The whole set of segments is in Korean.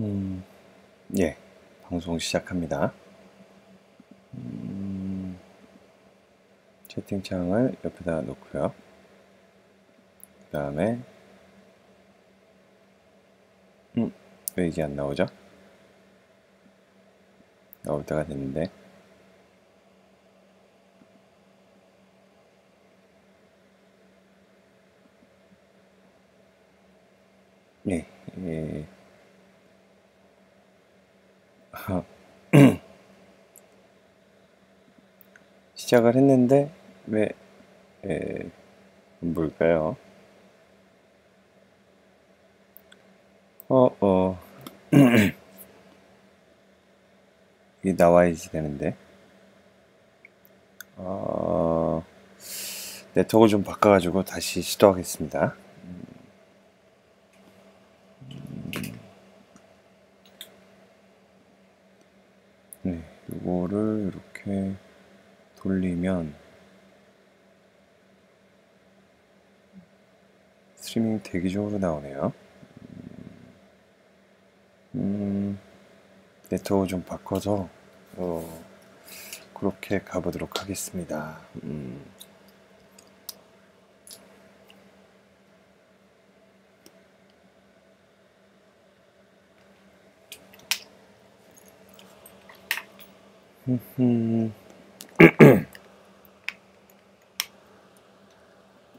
음, 예, 방송 시작합니다. 음, 채팅창을 옆에다 놓고요. 그 다음에, 음, 왜 이게 안 나오죠? 나올 때가 됐는데. 예, 예. 시작을 했는데 왜 에, 뭘까요? 어, 어. 이게 나와야지 되는데. 어, 네트워크 좀 바꿔가지고 다시 시도하겠습니다. 네, 이거를 이렇게 돌리면 스트리밍 대기 중으로 나오네요. 음, 네트워크 좀 바꿔서 어, 그렇게 가보도록 하겠습니다. 음.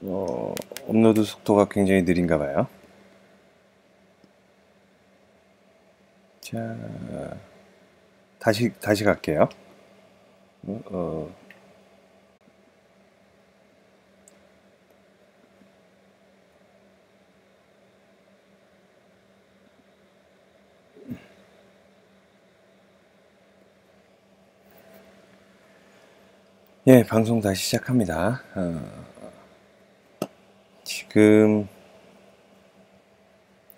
어, 업로드 속도가 굉장히 느린가 봐요. 자, 다시, 다시 갈게요. 어, 어. 예, 방송 다시 시작합니다. 어, 지금,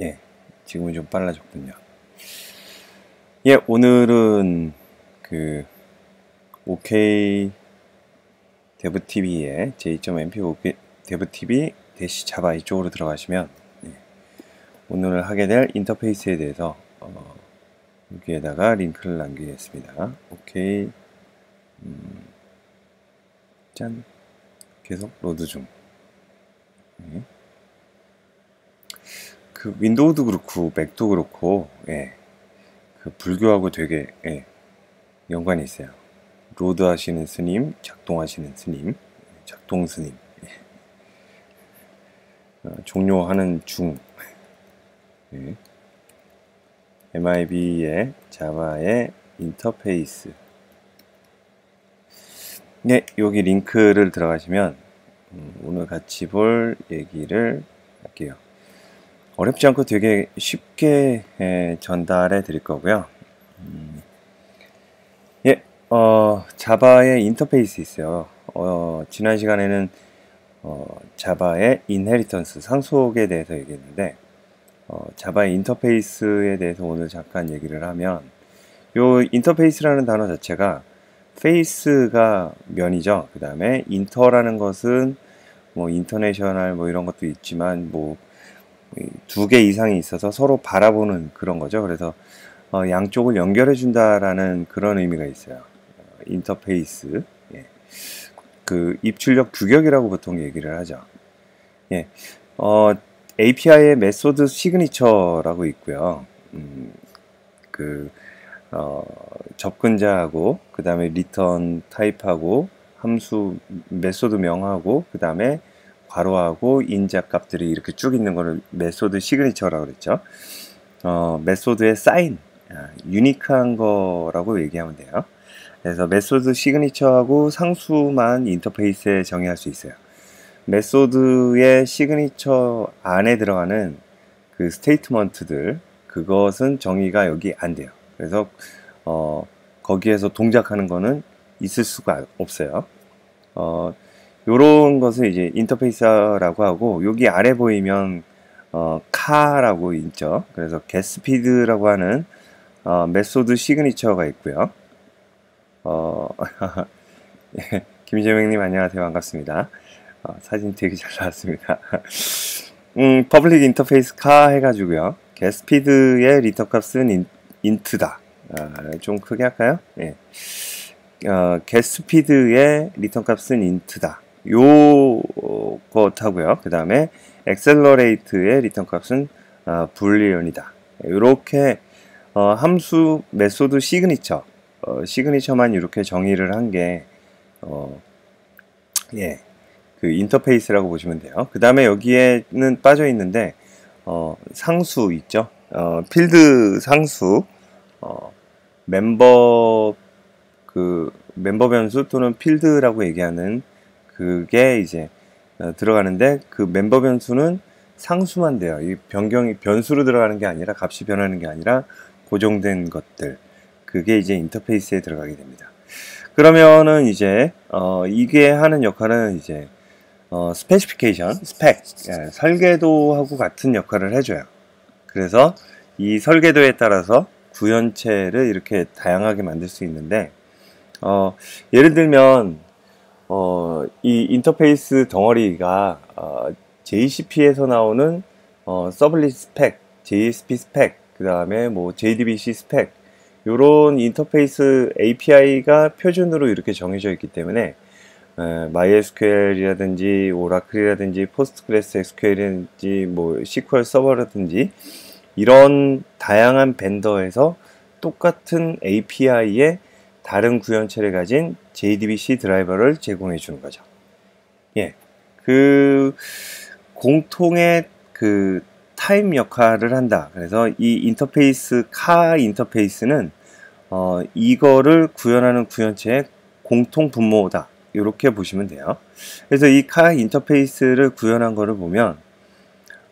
예, 지금은 좀 빨라졌군요. 예, 오늘은 그, OK 데브TV의 j.mp OK 데브TV 대시 자바 이쪽으로 들어가시면, 예, 오늘 하게 될 인터페이스에 대해서, 어, 여기에다가 링크를 남기겠습니다. OK, 음, 짠. 계속 로드 중. 네. 그 윈도우도 그렇고 맥도 그렇고 예. 그 불교하고 되게 예. 연관이 있어요. 로드 하시는 스님, 작동하시는 스님, 작동 스님. 예. 어, 종료하는 중. 예. MIB의 자바의 인터페이스 네, 여기 링크를 들어가시면 음, 오늘 같이 볼 얘기를 할게요. 어렵지 않고 되게 쉽게 에, 전달해 드릴 거고요. 음, 예, 어, 자바의 인터페이스 있어요. 어, 지난 시간에는 어, 자바의 인헤리턴스, 상속에 대해서 얘기했는데 어, 자바의 인터페이스에 대해서 오늘 잠깐 얘기를 하면 요 인터페이스라는 단어 자체가 페이스가 면이죠. 그 다음에 인터라는 것은 뭐 인터내셔널 뭐 이런 것도 있지만 뭐 두 개 이상이 있어서 서로 바라보는 그런 거죠. 그래서 어 양쪽을 연결해 준다라는 그런 의미가 있어요. 어 인터페이스. 예. 그 입출력 규격이라고 보통 얘기를 하죠. 예. 어 API의 메소드 시그니처라고 있고요. 음, 그 어, 접근자하고 그 다음에 리턴 타입하고 함수 메소드 명하고 그 다음에 괄호하고 인자 값들이 이렇게 쭉 있는 거를 메소드 시그니처라고 그랬죠. 어, 메소드의 사인, 아, 유니크한 거라고 얘기하면 돼요. 그래서 메소드 시그니처하고 상수만 인터페이스에 정의할 수 있어요. 메소드의 시그니처 안에 들어가는 그 스테이트먼트들 그것은 정의가 여기 안 돼요. 그래서 어, 거기에서 동작하는 거는 있을 수가 없어요. 어, 요런 것을 이제 인터페이스라고 하고 여기 아래 보이면 어, 카라고 있죠. 그래서 게스피드라고 하는 어, 메소드 시그니처가 있고요. 어, 예, 김재명님 안녕하세요 반갑습니다. 어, 사진 되게 잘 나왔습니다. 음, 퍼블릭 인터페이스 카 해가지고요. getSpeed의 리턴 값은 인, int다. 아, 좀 크게 할까요? 예. 어, getSpeed의 리턴 값은 int다. 요 것 하고요. 그 다음에 accelerate의 리턴 값은 어, 불리언이다. 이렇게 어, 함수 메소드 시그니처 어, 시그니처만 이렇게 정의를 한게 어, 예, 그 인터페이스라고 보시면 돼요. 그 다음에 여기에는 빠져 있는데 어, 상수 있죠. 어, 필드 상수 어, 멤버 그 멤버 변수 또는 필드라고 얘기하는 그게 이제 어, 들어가는데 그 멤버 변수는 상수만 돼요. 이 변경이 변수로 들어가는 게 아니라 값이 변하는 게 아니라 고정된 것들 그게 이제 인터페이스에 들어가게 됩니다. 그러면은 이제 어, 이게 하는 역할은 이제 어, 스페시피케이션, 스펙, 예, 설계도하고 같은 역할을 해줘요. 그래서 이 설계도에 따라서 구현체를 이렇게 다양하게 만들 수 있는데 어, 예를 들면 어, 이 인터페이스 덩어리가 어, JCP에서 나오는 어, 서블릿 스펙, JSP 스펙, 그 다음에 뭐 JDBC 스펙 이런 인터페이스 API가 표준으로 이렇게 정해져 있기 때문에 MySQL이라든지 오라클이라든지 포스트그레스 SQL이라든지 뭐 SQL 서버라든지 이런 다양한 벤더에서 똑같은 API에 다른 구현체를 가진 JDBC 드라이버를 제공해 주는 거죠. 예. 그 공통의 그 타임 역할을 한다. 그래서 이 인터페이스 카 인터페이스는 어 이거를 구현하는 구현체의 공통 분모다. 이렇게 보시면 돼요. 그래서 이 카 인터페이스를 구현한 거를 보면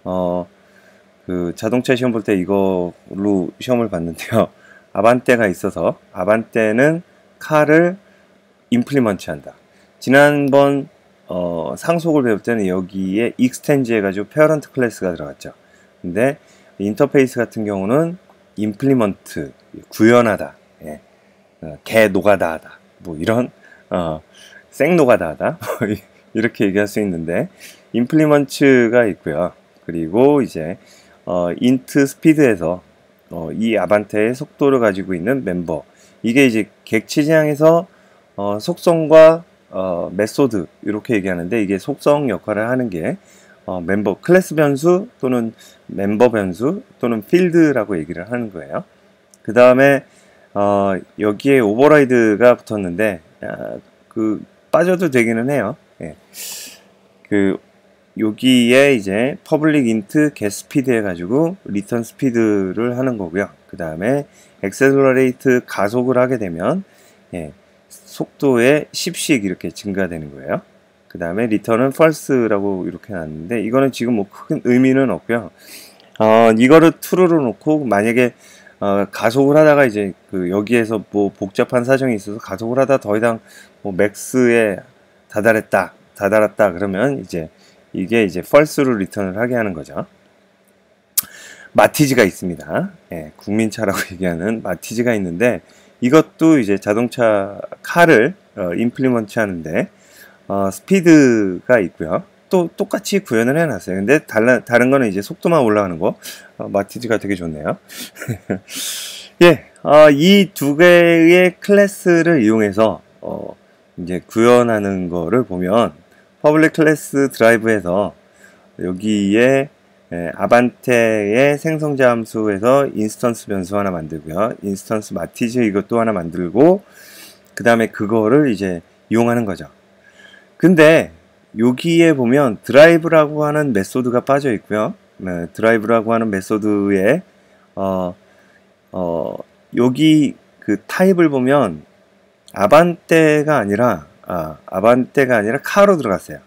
어 그 자동차 시험 볼 때 이걸로 시험을 봤는데요. 아반떼가 있어서 아반떼는 카를 임플리먼트 한다. 지난번 어, 상속을 배울 때는 여기에 익스텐즈 해가지고 페어런트 클래스가 들어갔죠. 근데 인터페이스 같은 경우는 임플리먼트 구현하다, 예. 어, 개 노가다 하다, 뭐 이런 어, 생 노가다 하다 이렇게 얘기할 수 있는데 임플리먼트가 있고요. 그리고 이제 어, 인트 스피드에서 어, 이 아반떼의 속도를 가지고 있는 멤버 이게 이제 객체지향에서 어, 속성과 어, 메소드 이렇게 얘기하는데 이게 속성 역할을 하는 게 어, 멤버 클래스 변수 또는 멤버 변수 또는 필드라고 얘기를 하는 거예요. 그 다음에 어, 여기에 오버라이드가 붙었는데 아, 그 빠져도 되기는 해요. 예. 그 여기에 이제 퍼블릭 인트 get 스피드 해가지고 리턴 스피드를 하는 거고요. 그 다음에 엑셀러레이트 가속을 하게 되면 예, 속도의 10씩 이렇게 증가되는 거예요. 그 다음에 리턴은 false라고 이렇게 놨는데 이거는 지금 뭐 큰 의미는 없고요. 어, 이거를 true로 놓고 만약에 어, 가속을 하다가 이제 그 여기에서 뭐 복잡한 사정이 있어서 가속을 하다 더 이상 뭐 맥스에 다다랐다, 다다랐다 그러면 이제 이게 이제 false로 리턴을 하게 하는 거죠. 마티즈가 있습니다. 예, 국민차라고 얘기하는 마티즈가 있는데 이것도 이제 자동차 카를 어, 임플리먼트 하는데 어, 스피드가 있고요. 또 똑같이 구현을 해놨어요. 근데 달라, 다른 거는 이제 속도만 올라가는 거. 어, 마티즈가 되게 좋네요. 예, 어, 이두 개의 클래스를 이용해서 어, 이제 구현하는 거를 보면 퍼블릭 클래스 드라이브에서 여기에 예, 아반테의 생성자 함수에서 인스턴스 변수 하나 만들고요. 인스턴스 마티즈 이것도 하나 만들고 그 다음에 그거를 이제 이용하는 거죠. 근데 여기에 보면 드라이브라고 하는 메소드가 빠져 있고요. 네, 드라이브라고 하는 메소드에 어, 어, 여기 그 타입을 보면 아반떼가 아니라 아, 아반떼가 아니라 카로 들어갔어요.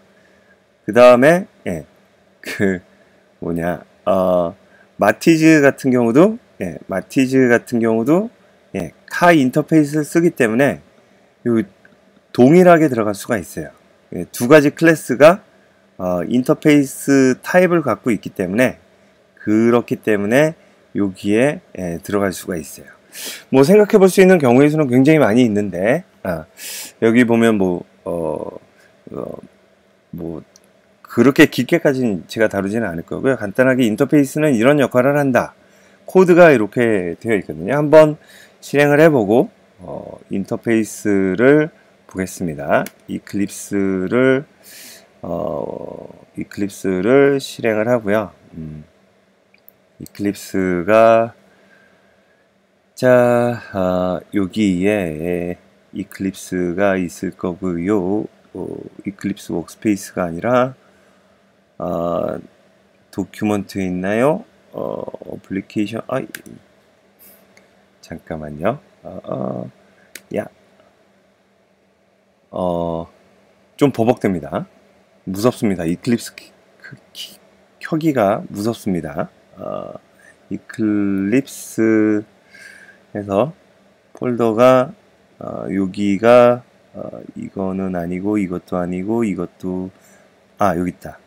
그 다음에 예, 그 뭐냐 어, 마티즈 같은 경우도 예, 마티즈 같은 경우도 예, 카 인터페이스를 쓰기 때문에 요 동일하게 들어갈 수가 있어요. 예, 두 가지 클래스가 어, 인터페이스 타입을 갖고 있기 때문에 그렇기 때문에 여기에 예, 들어갈 수가 있어요. 뭐 생각해 볼 수 있는 경우의 수는 굉장히 많이 있는데 아, 여기 보면 뭐 어, 어, 뭐 그렇게 깊게까지는 제가 다루지는 않을 거고요. 간단하게 인터페이스는 이런 역할을 한다. 코드가 이렇게 되어 있거든요. 한번 실행을 해보고 어, 인터페이스를 보겠습니다. 이클립스를 어, 이클립스를 실행을 하고요. 음, 이클립스가 자 어, 여기에 이클립스가 있을 거고요. 어, 이클립스 워크스페이스가 아니라 어, 도큐먼트 있나요? 어, 어플리케이션 아 잠깐만요. 어, 어, 야, 어, 좀 버벅됩니다. 무섭습니다. 이클립스 키, 키, 켜기가 무섭습니다. 어, 이클립스에서 폴더가 어, 여기가 어, 이거는 아니고 이것도 아니고 이것도 아 여기 있다.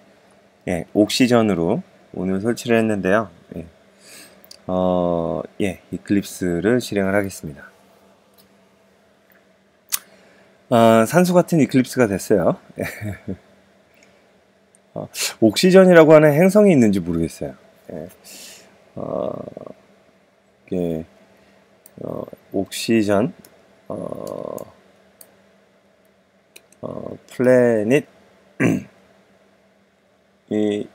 예, 옥시전으로 오늘 설치를 했는데요. 예, 어, 예, 이클립스를 실행을 하겠습니다. 어, 산소 같은 이클립스가 됐어요. 어, 옥시전이라고 하는 행성이 있는지 모르겠어요. 예. 어, 이게 어, 옥시전 어, 어, 플래닛이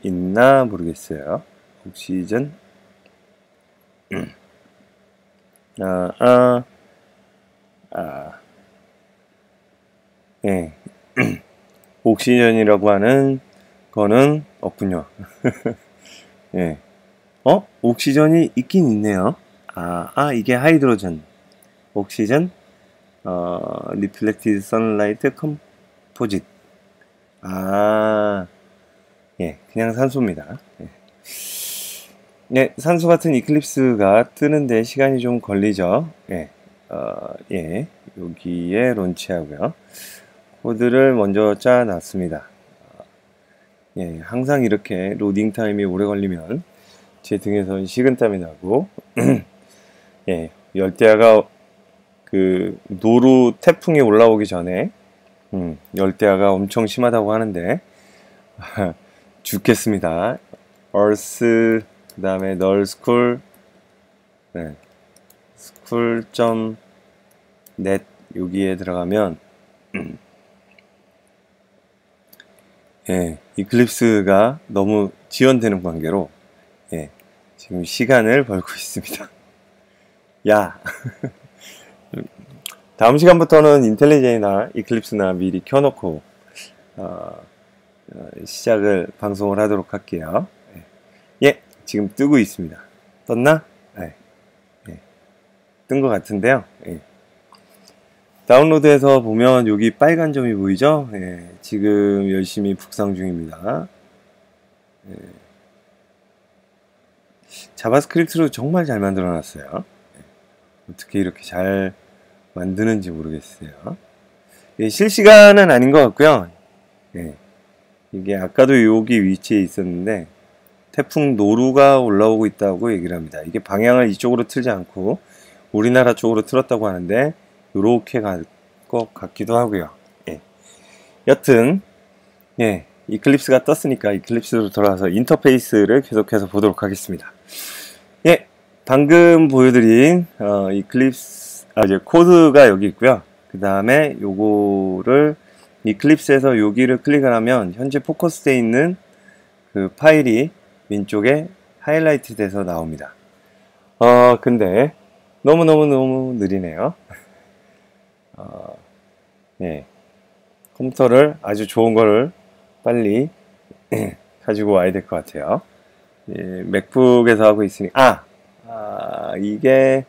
있나 모르겠어요. 옥시전 아, 아, 아, 예. 옥시전이라고 하는 거는 없군요. 예. 어? 옥시전이 있긴 있네요. 아, 아 이게 하이드로전. 옥시전, 어, 리플렉티드 선라이트 컴포짓. 아, 예, 그냥 산소입니다. 예. 네, 산소 같은 이클립스가 뜨는데 시간이 좀 걸리죠. 예, 어, 예, 여기에 론치하고요. 코드를 먼저 짜놨습니다. 예, 항상 이렇게 로딩 타임이 오래 걸리면 제 등에서 식은땀이 나고 예, 열대야가 그 노루 태풍이 올라오기 전에 음, 열대야가 엄청 심하다고 하는데 죽겠습니다. 얼스 그 다음에 널스쿨 네, 스쿨.net 여기에 들어가면 음, 예, 이클립스가 너무 지연되는 관계로 예, 지금 시간을 벌고 있습니다. 야! 다음 시간부터는 인텔리제이나 이클립스나 미리 켜놓고 어, 어, 시작을 방송을 하도록 할게요. 예, 예 지금 뜨고 있습니다. 떴나? 예, 예, 뜬것 같은데요. 예. 다운로드해서 보면 여기 빨간 점이 보이죠? 예, 지금 열심히 북상 중입니다. 예. 자바스크립트로 정말 잘 만들어 놨어요. 예. 어떻게 이렇게 잘 만드는지 모르겠어요. 예, 실시간은 아닌 것 같고요. 예. 이게 아까도 여기 위치에 있었는데 태풍 노루가 올라오고 있다고 얘기를 합니다. 이게 방향을 이쪽으로 틀지 않고 우리나라 쪽으로 틀었다고 하는데 이렇게 갈 것 같기도 하고요. 예. 여튼 예, 이클립스가 떴으니까 이클립스로 돌아와서 인터페이스를 계속해서 보도록 하겠습니다. 예, 방금 보여드린 어, 이클립스 아 이제 코드가 여기 있고요. 그 다음에 요거를 이클립스에서 여기를 클릭을 하면 현재 포커스되어 있는 그 파일이 왼쪽에 하이라이트 돼서 나옵니다. 어 근데 너무너무너무 느리네요. 어, 네. 컴퓨터를 아주 좋은 거를 빨리 가지고 와야 될 것 같아요. 예, 맥북에서 하고 있으니 아, 아 이게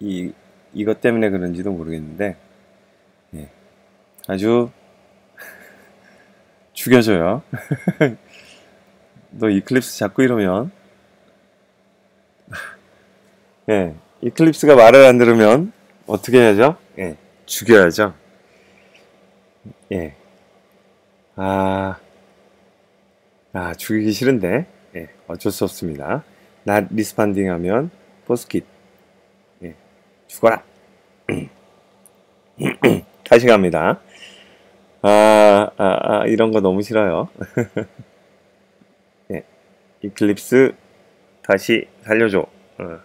이 이것 때문에 그런지도 모르겠는데 예, 아주 죽여줘요. 너 이클립스 자꾸 이러면 예, 이클립스가 말을 안 들으면 어떻게 해야죠? 예, 죽여야죠. 예. 아, 아, 죽이기 싫은데, 예, 어쩔 수 없습니다. 나 리스판딩 하면, 포스킷. 예, 죽어라! 다시 갑니다. 아, 아, 아, 이런 거 너무 싫어요. 예, 이클립스 다시 살려줘. 어.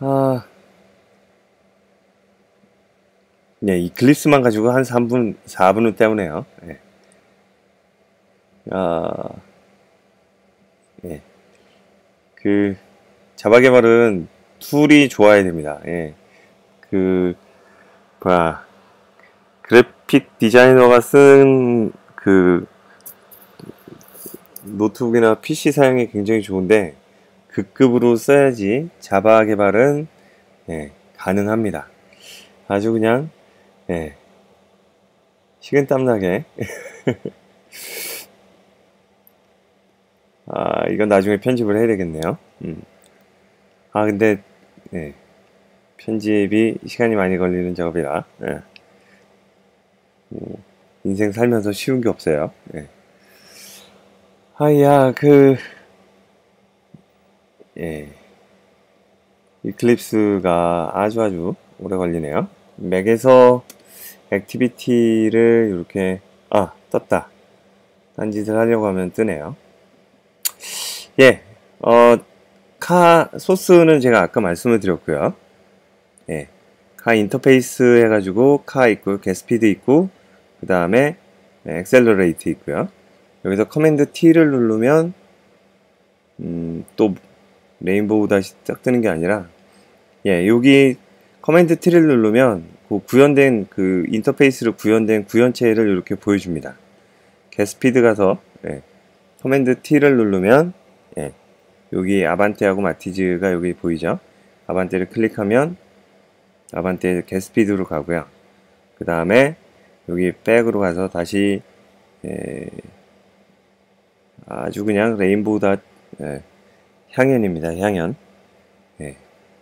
아, 네, 이 클립스만 가지고 한 3분, 4분은 때문에요. 네. 아, 예. 그, 자바 개발은 툴이 좋아야 됩니다. 예. 그, 뭐야, 그래픽 디자이너가 쓴 그, 노트북이나 PC 사용이 굉장히 좋은데, 그 급으로 써야지 자바 개발은, 예, 가능합니다. 아주 그냥, 예, 식은땀나게. 아, 이건 나중에 편집을 해야 되겠네요. 음. 아, 근데, 예. 편집이 시간이 많이 걸리는 작업이라, 예. 뭐, 인생 살면서 쉬운 게 없어요. 예. 아야, 그, 예. 이클립스가 아주 아주 오래 걸리네요. 맥에서 액티비티를 이렇게, 아, 떴다. 딴짓을 하려고 하면 뜨네요. 예, 어, 카 소스는 제가 아까 말씀을 드렸고요. 예, 카 인터페이스 해가지고 카 있고 게스피드 있고 그 다음에 엑셀러레이트 있고요. 여기서 커맨드 T를 누르면 음, 또 레인보우 다시 딱 뜨는 게 아니라 예, 여기 커맨드 T를 누르면 그 구현된 그 인터페이스로 구현된 구현체를 이렇게 보여줍니다. 게스피드 가서 예, 커맨드 T를 누르면 예, 여기 아반떼하고 마티즈가 여기 보이죠? 아반떼를 클릭하면 아반떼 게스피드로 가고요. 그 다음에 여기 백으로 가서 다시 예, 아주 그냥 레인보우 다 예, 향연입니다. 향연. 예.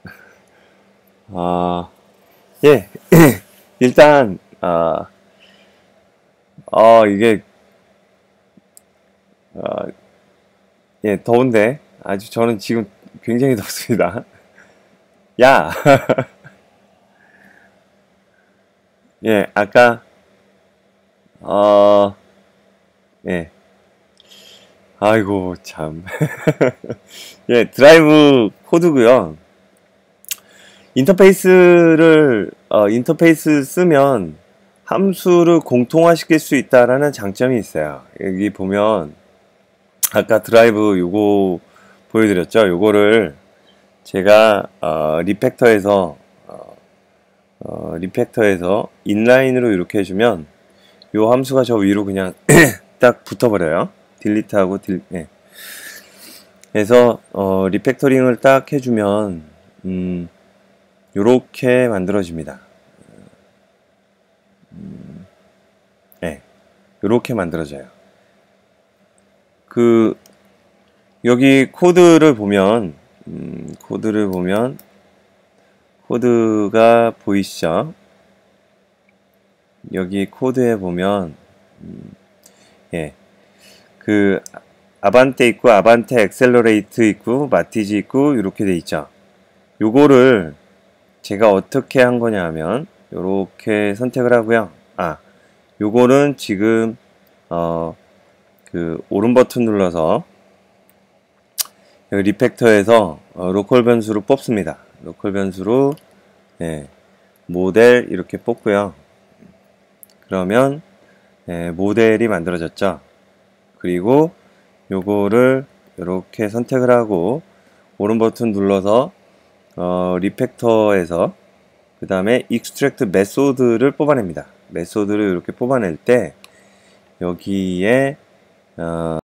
아, 예. 일단 아, 어, 이게 어, 예, 더운데 아주 저는 지금 굉장히 덥습니다. 야! 예, 아까 어, 예. 아이고, 참. 예, 드라이브 코드고요. 인터페이스를 어, 인터페이스 쓰면 함수를 공통화시킬 수 있다라는 장점이 있어요. 여기 보면 아까 드라이브 요거 보여드렸죠. 요거를 제가 어, 리팩터에서 어, 어, 리팩터에서 인라인으로 이렇게 해주면 요 함수가 저 위로 그냥 딱 붙어버려요. 딜리트하고 딜, 네. 그래서 어, 리팩터링을 딱 해주면 음, 요렇게 만들어집니다. 음, 네, 요렇게 만들어져요. 그 여기 코드를 보면 음, 코드를 보면 코드가 보이시죠? 여기 코드에 보면 음, 예, 그 아반떼 있고 아반떼 엑셀러레이트 있고 마티즈 있고 이렇게 돼 있죠. 요거를 제가 어떻게 한 거냐 하면 이렇게 선택을 하고요. 아, 요거는 지금 어 그 오른 버튼 눌러서 리팩터에서 어, 로컬 변수로 뽑습니다. 로컬 변수로 예, 모델 이렇게 뽑고요. 그러면 예, 모델이 만들어졌죠. 그리고 요거를 이렇게 선택을 하고 오른 버튼 눌러서 어, 리팩터에서 그 다음에 extract 메소드를 뽑아냅니다. 메소드를 이렇게 뽑아낼 때 여기에 어,